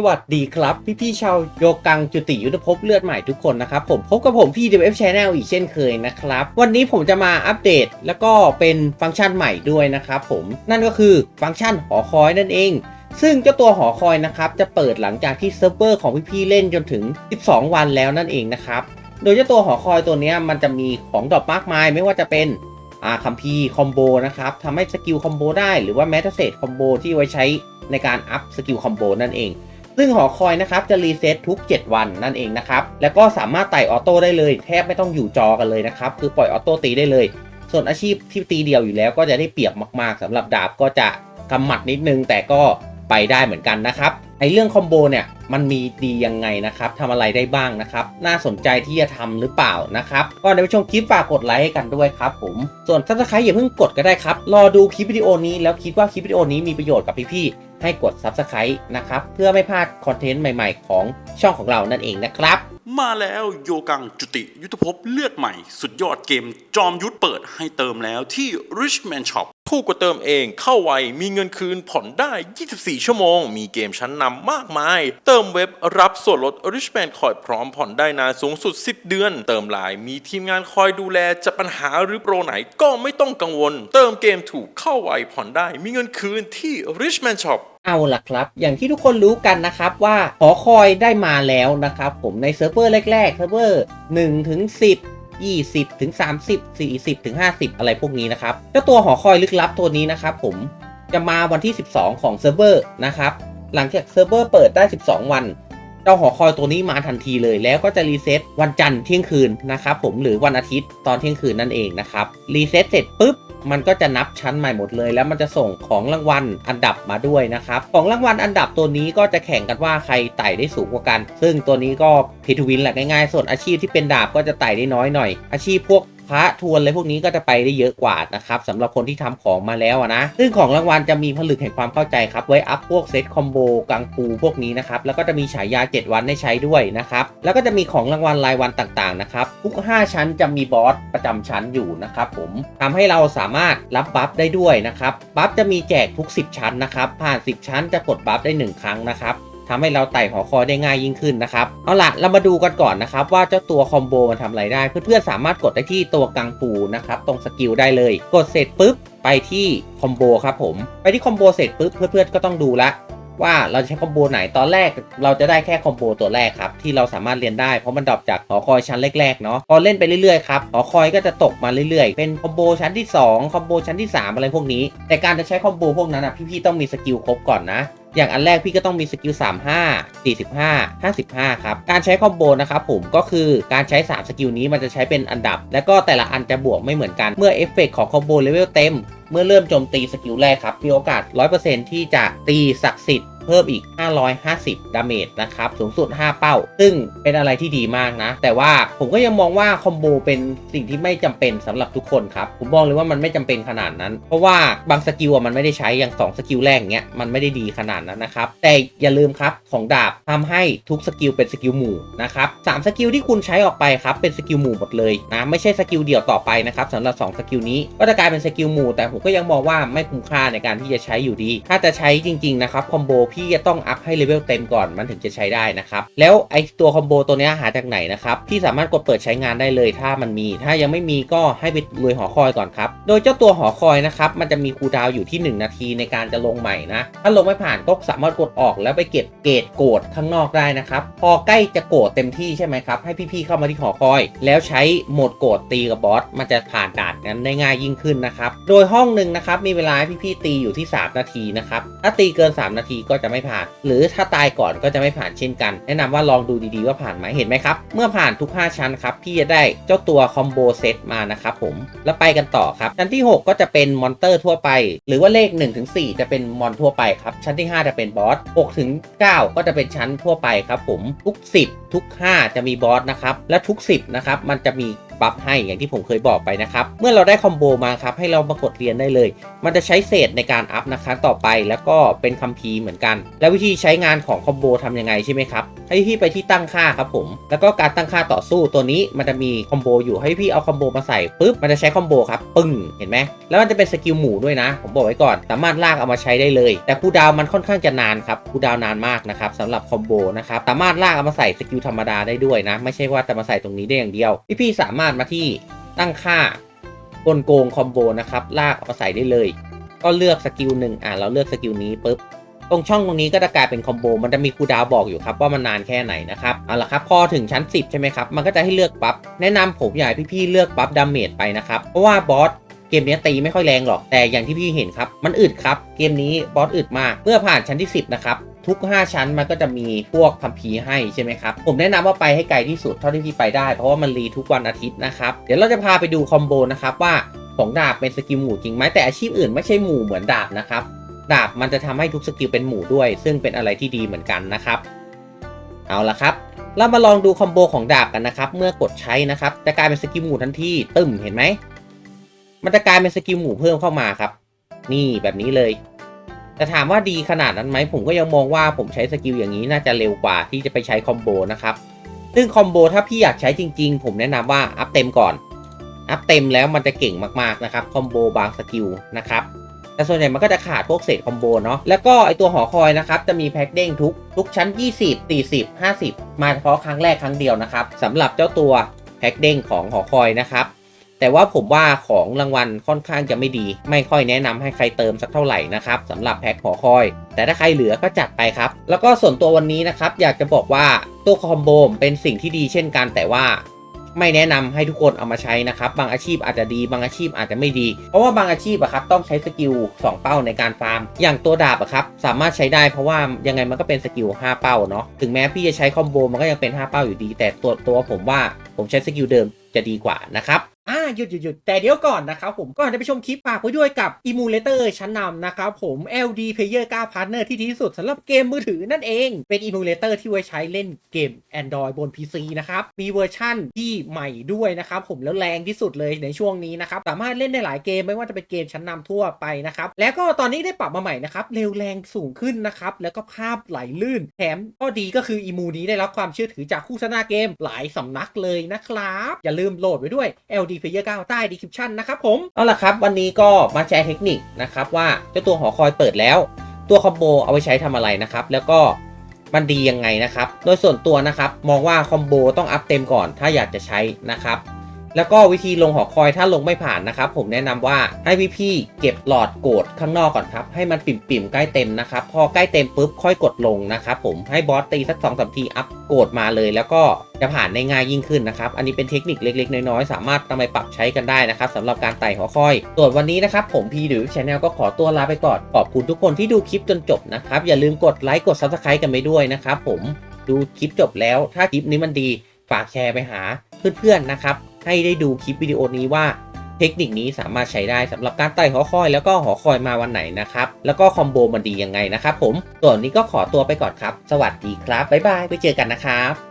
สวัสดีครับพี่พี่ๆชาวโยกังจุติยุทธภพเลือดใหม่ทุกคนนะครับ ผมพบกับผมพี่ DF Channel อีกเช่นเคยนะครับ วันนี้ผมจะมาอัปเดตแล้วก็เป็นฟังก์ชันใหม่ด้วยนะครับผมนั่นก็คือฟังก์ชันหอคอยนั่นเอง ซึ่งเจ้าตัวหอคอยนะครับจะเปิดหลังจากที่เซิร์ฟเวอร์ของพี่ๆเล่นจนถึง 12 วันแล้วนั่นเองนะครับโดยเจ้าตัวหอคอยตัวนี้มันจะมีของดรอปมากมาย ไม่ว่าจะเป็นอ่าคัมพีคอมโบนะครับทำให้สกิลคอมโบได้หรือว่าแมทเซตคอมโบที่ไว้ใช้ในการอัพสกิลคอมโบนั่นเอง ซึ่งหอคอยนะครับจะรีเซ็ตทุก 7 วันนั่นเองนะครับ แล้วก็สามารถไต่ออโต้ได้เลย แทบไม่ต้องอยู่จอกันเลยนะครับ คือปล่อยออโต้ตีได้เลย ส่วนอาชีพที่ตีเดียวอยู่แล้วก็จะได้เปรียบมาก ๆสำหรับดาบก็จะกำหมัดนิดนึง แต่ก็ไปได้เหมือนกันนะครับไอเรื่องคอมโบเนี่ยมันมีดียังไงนะครับทำอะไรได้บ้างนะครับ น่าสนใจที่จะทำหรือเปล่านะครับก็ในไปชมคลิปฝากกดไลค์ให้กันด้วยครับผม ส่วนถ้าใครอย่าเพิ่งกดก็ได้ครับ รอดูคลิปวิดีโอนี้แล้วคิดว่าคลิปวิดีโอนี้มีประโยชน์กับพี่ๆ ให้กด Subscribe นะครับ เพื่อไม่พลาดคอนเทนต์ใหม่ๆ ของช่องของเรานั่นเองนะครับ มาแล้วโยกังจุติยุทธภพเลือดใหม่ สุดยอดเกมจอมยุทธเปิดให้เติมแล้วที่ Richman Shop ถูกกว่าเติมเองเข้าไว มีเงินคืนผ่อนได้ 24 ชั่วโมง มีเกมชั้นนำมากมาย เติมเว็บรับส่วนลด Richman คอยพร้อมผ่อนได้นานสูงสุด 10 เดือน เติมไลน์มีทีมงานคอยดูแลจะปัญหาหรือโปรไหนก็ไม่ต้องกังวล เติมเกมถูกเข้าไวผ่อนได้ มีเงินคืนที่ Richman Shop เอาล่ะครับ อย่างที่ทุกคนรู้กันนะครับว่าหอคอยได้มาแล้วนะครับ ผมในเซิร์ฟเวอร์แรกๆเซิร์ฟเวอร์1ถึง10 20ถึง30 40ถึง50 อะไรพวกนี้นะครับเจ้าตัวหอคอยลึกลับตัวนี้นะครับผมจะมาวันที่ 12 ของเซิร์ฟเวอร์นะครับหลังจากเซิร์ฟเวอร์เปิดได้ 12 วันเจ้าหอคอยตัวนี้มาทันทีเลย แล้วก็จะรีเซ็ตวันจันทร์เที่ยงคืนนะครับผมหรือวันอาทิตย์ตอนเที่ยงคืนนั่นเองนะครับรีเซ็ตเสร็จปุ๊บ มันก็จะนับชั้นใหม่หมดเลย แล้วมันจะส่งของรางวัลอันดับมาด้วยนะครับของรางวัลอันดับตัวนี้ก็จะแข่งกันว่าใครไต่ได้สูงกว่ากัน ซึ่งตัวนี้ก็พิทวินแหละง่ายๆส่วนอาชีพที่เป็นดาบก็จะไต่ได้น้อยหน่อย อาชีพพวก พระทวนอะไรพวกนี้ก็จะไปได้เยอะกว่านะครับสำหรับคนที่ทำของมาแล้วนะ ซึ่งของรางวัลจะมีผลึกแห่งความเข้าใจครับ ไว้อัพพวกเซตคอมโบกังฟูพวกนี้นะครับ แล้วก็จะมีฉายา 7 วันให้ใช้ด้วยนะครับ แล้วก็จะมีของรางวัลรายวันต่างๆนะครับ ทุก 5 ชั้นจะมีบอสประจำชั้นอยู่นะครับผมทำให้เราสามารถรับบัฟได้ด้วยนะครับ บัฟจะมีแจกทุก 10 ชั้นนะครับ ผ่าน 10 ชั้นจะกดบัฟได้ 1 ครั้งนะครับ ทำให้เราไต่หอคอยได้ง่ายยิ่งขึ้นนะครับ เอาล่ะเรามาดูกันก่อนนะครับ ว่าเจ้าตัวคอมโบมันทำอะไรได้ เพื่อนๆสามารถกดได้ที่ตัวกังฟูนะครับ ตรงสกิลได้เลย กดเสร็จปุ๊บไปที่คอมโบครับผม ไปที่คอมโบเสร็จปุ๊บเพื่อนๆก็ต้องดูละว่าเราจะใช้คอมโบไหนตอนแรกเราจะได้แค่คอมโบตัวแรกครับ ที่เราสามารถเรียนได้เพราะมันดรอปจากหอคอยชั้นแรกๆเนาะพอเล่นไปเรื่อยๆครับหอคอยก็จะตกมาเรื่อยๆ เป็นคอมโบชั้นที่2คอมโบชั้นที่ 3 อะไรพวกนี้ แต่การจะใช้คอมโบพวกนั้นอะพี่ๆต้องมีสกิลครบก่อนนะ อย่างอันแรกพี่ก็ต้องมีสกิล35 45 55 ครับ การใช้คอมโบนะครับผมก็คือการใช้ 3 สกิลนี้มันจะใช้เป็นอันดับ แล้วก็แต่ละอันจะบวกไม่เหมือนกัน เมื่อเอฟเฟกต์ของคอมโบเลเวลเต็ม เมื่อเริ่มโจมตีสกิลแรกครับ มีโอกาส 100%ที่จะตีศักดิ์สิทธิ์ เพิ่มอีก 550 ดาเมจนะครับ สูงสุด 5 เป้า ซึ่งเป็นอะไรที่ดีมากนะ แต่ว่าผมก็ยังมองว่าคอมโบเป็นสิ่งที่ไม่จำเป็นสำหรับทุกคนครับ ผมบอกเลยว่ามันไม่จำเป็นขนาดนั้น เพราะว่าบางสกิลอะมันไม่ได้ใช้ อย่าง 2 สกิลแรกเนี้ย มันไม่ได้ดีขนาดนั้นนะครับ แต่อย่าลืมครับ ของดาบทำให้ทุกสกิลเป็นสกิลหมู่นะครับสามสกิลที่คุณใช้ออกไปครับ เป็นสกิลหมู่หมดเลยนะ ไม่ใช่สกิลเดี่ยวต่อไปนะครับสำหรับ 2 สกิลนี้ ก็จะกลายเป็นสกิลหมู่ แต่ผมก็ยังมองว่าไม่คุ้มค่าในการที่จะใช้อยู่ดี ถ้าจะใช้จริงๆนะครับคอมโบพที่จะต้องอัพให้เลเวลเต็มก่อนมันถึงจะใช้ได้นะครับ แล้วไอตัวคอมโบตัวนี้หาจากไหนนะครับพี่สามารถกดเปิดใช้งานได้เลยถ้ามันมี ถ้ายังไม่มีก็ให้ไปรวยหอคอยก่อนครับ โดยเจ้าตัวหอคอยนะครับมันจะมีคูลดาวอยู่ที่ 1 นาทีในการจะลงใหม่นะถ้าลงไม่ผ่านก็สามารถกดออกแล้วไปเก็บเกรดโกดข้างนอกได้นะครับพอใกล้จะโกรธเต็มที่ใช่ไหมครับให้พี่ๆเข้ามาที่หอคอย แล้วใช้โหมดโกรธตีกับบอสมันจะผ่านด่านนั้นได้ง่ายยิ่งขึ้นนะครับโดยห้องหนึ่งนะครับมีเวลาพี่ๆตีอยู่ที่ 3 นาทีนะครับถ้าตีเกิน 3 นาทีก็จะไม่ผ่าน หรือถ้าตายก่อนก็จะไม่ผ่านเช่นกัน แนะนำว่าลองดูดีๆว่าผ่านไหมเห็นไหมครับ เมื่อผ่านทุก 5 ชั้นครับพี่จะได้เจ้าตัวคอมโบเซตมานะครับผมแล้วไปกันต่อครับ ชั้นที่ 6 ก็จะเป็นมอนเตอร์ทั่วไป หรือว่าเลข1-4จะเป็นมอนทั่วไปครับ ชั้นที่ 5 จะเป็นบอส6-9ก็จะเป็นชั้นทั่วไปครับผมทุก 10 ทุก 5 จะมีบอสนะครับและทุก 10นะครับมันจะมี บัฟให้อย่างที่ผมเคยบอกไปนะครับ เมื่อเราได้คอมโบมาครับให้เรามากดเรียนได้เลย มันจะใช้เศษในการอัพนะคะต่อไปแล้วก็เป็นคัมภีร์เหมือนกัน แล้ววิธีใช้งานของคอมโบทำยังไงใช่ไหมครับ ให้พี่ไปที่ตั้งค่าครับผม แล้วก็การตั้งค่าต่อสู้ตัวนี้มันจะมีคอมโบอยู่ให้พี่เอาคอมโบมาใส่ปุ๊บมันจะใช้คอมโบครับปึ้งเห็นไหมแล้วมันจะเป็นสกิลหมูด้วยนะ ผมบอกไว้ก่อน สามารถลากเอามาใช้ได้เลย แต่คูดาวมันค่อนข้างจะนานครับคูดาวน์นานมากนะครับสำหรับคอมโบนะครับสามารถลากเอามาใส่สกิลธรรมดาได้ด้วยนะ ไม่ใช่ว่าจะมาใส่ตรงนี้ได้อย่างเดียวพี่ๆสามารถมาที่ตั้งค่ากลโกงคอมโบนะครับ ลากเอาใส่ได้เลย ก็เลือกสกิลหนึ่งอ่าเราเลือกสกิลนี้ปุ๊บตรงช่องตรงนี้ก็จะกลายเป็นคอมโบมันจะมีคูดาวบอกอยู่ครับว่ามันนานแค่ไหนนะครับเอาละครับพอถึงชั้น 10 ใช่ไหมครับ มันก็จะให้เลือกบัฟแนะนำผมอยากให้พี่ๆเลือกบัฟดาเมจไปนะครับเพราะว่าบอสเกมนี้ตีไม่ค่อยแรงหรอกแต่อย่างที่พี่เห็นครับ มันอึดครับ เกมนี้บอสอึดมากเมื่อผ่านชั้นที่ 10 นะครับ ทุก 5 ชั้นมันก็จะมีพวกคัมภีร์ให้ใช่ไหมครับ ผมแนะนำว่าไปให้ไกลที่สุดเท่าที่พี่ไปได้ เพราะว่ามันรีทุกวันอาทิตย์นะครับ เดี๋ยวเราจะพาไปดูคอมโบนะครับว่าของดาบเป็นสกิลหมู่จริงไหมแต่อาชีพอื่นไม่ใช่หมู่เหมือนดาบนะครับ ดาบมันจะทำให้ทุกสกิลเป็นหมู่ด้วย ซึ่งเป็นอะไรที่ดีเหมือนกันนะครับ เอาละครับ เรามาลองดูคอมโบของดาบกันนะครับ เมื่อกดใช้นะครับ จะกลายเป็นสกิลหมู่ทันทีตึมเห็นไหม มันจะกลายเป็นสกิลหมู่เพิ่มเข้ามาครับ นี่แบบนี้เลย แต่ถามว่าดีขนาดนั้นไหมผมก็ยังมองว่าผมใช้สกิลอย่างนี้น่าจะเร็วกว่าที่จะไปใช้คอมโบนะครับ ซึ่งคอมโบถ้าพี่อยากใช้จริง ๆ ผมแนะนำว่าอัพเต็มก่อน อัพเต็มแล้วมันจะเก่งมากๆนะครับคอมโบบางสกิลนะครับแต่ส่วนใหญ่มันก็จะขาดพวกเศษคอมโบเนาะ แล้วก็ไอตัวหอคอยนะครับ จะมีแพ็กเด้งทุกทุกชั้น 20 40 50 มาเฉพาะครั้งแรกครั้งเดียวนะครับสำหรับเจ้าตัวแพ็กเด้งของหอคอยนะครับ แต่ว่าผมว่าของรางวัลค่อนข้างจะไม่ดี ไม่ค่อยแนะนำให้ใครเติมสักเท่าไหร่นะครับสำหรับแพ็คหอคอย แต่ถ้าใครเหลือก็จัดไปครับ แล้วก็ส่วนตัววันนี้นะครับ อยากจะบอกว่าตัวคอมโบเป็นสิ่งที่ดีเช่นกันแต่ว่าไม่แนะนำให้ทุกคนเอามาใช้นะครับ บางอาชีพอาจจะดี บางอาชีพอาจจะไม่ดี เพราะว่าบางอาชีพอะครับต้องใช้สกิล 2 เป้าในการฟาร์ม อย่างตัวดาบอะครับสามารถใช้ได้เพราะว่ายังไงมันก็เป็นสกิล 5 เป้าเนาะ ถึงแม้พี่จะใช้คอมโบมันก็ยังเป็น 5 เป้าอยู่ดี แต่ตัวตัวผมว่าผมใช้สกิลเดิมจะดีกว่านะครับ อ่าหยุดหยุดหยุดแต่เดี๋ยวก่อนนะครับผมก่อนจะไปชมคลิปฝากไว้ด้วยกับ Emulator ชั้นนำนะครับผม LD Player 9 Partner ที่ดีที่สุดสำหรับเกมมือถือนั่นเอง เป็น Emulator ที่ไว้ใช้เล่นเกม Android บน PC นะครับ มีเวอร์ชั่นที่ใหม่ด้วยนะครับผมแล้วแรงที่สุดเลยในช่วงนี้นะครับ สามารถเล่นได้หลายเกมไม่ว่าจะเป็นเกมชั้นนำทั่วไปนะครับ แล้วก็ตอนนี้ได้ปรับมาใหม่นะครับเร็วแรงสูงขึ้นนะครับแล้วก็ภาพไหลลื่น แถมข้อดีก็คืออีมูนี้ได้รับความเชื่อถือจากคู่ชนะเกมหลายสำนักเลยนะครับอย่าลืมโหลดไว้ด้วย LD Player 9 ใต้ description นะครับผม เอาล่ะครับ วันนี้ก็มาแชร์เทคนิคนะครับว่าเจ้าตัวหอคอยเปิดแล้ว ตัวคอมโบเอาไปใช้ทำอะไรนะครับ แล้วก็มันดียังไงนะครับ โดยส่วนตัวนะครับ มองว่าคอมโบต้องอัพเต็มก่อนถ้าอยากจะใช้นะครับ แล้วก็วิธีลงหอคอยถ้าลงไม่ผ่านนะครับ ผมแนะนำว่าให้พี่ๆเก็บหลอดโกดข้างนอกก่อนครับ ให้มันปิ่มๆใกล้เต็มนะครับ พอใกล้เต็มปุ๊บค่อยกดลงนะครับผมให้บอสตีสักสองสามทีอัพโกดมาเลย แล้วก็จะผ่านได้ง่ายยิ่งขึ้นนะครับอันนี้เป็นเทคนิคเล็ก ๆ น้อยๆสามารถนำไปปรับใช้กันได้นะครับสำหรับการไต่หอคอยส่วนวันนี้นะครับผมพีหรือชแนลก็ขอตัวลาไปก่อนขอบคุณทุกคนที่ดูคลิปจนจบนะครับอย่าลืมกดไลค์กด subscribe กันไปด้วยนะครับผมดูคลิปจบแล้ว ถ้าคลิปนี้มันดี ฝากแชร์ไปหาเพื่อนๆนะครับ ให้ได้ดูคลิปวิดีโอนี้ว่าเทคนิคนี้สามารถใช้ได้สำหรับการไต่หอคอยแล้วก็หอคอยมาวันไหนนะครับ แล้วก็คอมโบมันดียังไงนะครับผมส่วนนี้ก็ขอตัวไปก่อนครับ สวัสดีครับ บ๊ายบาย ไปเจอกันนะครับ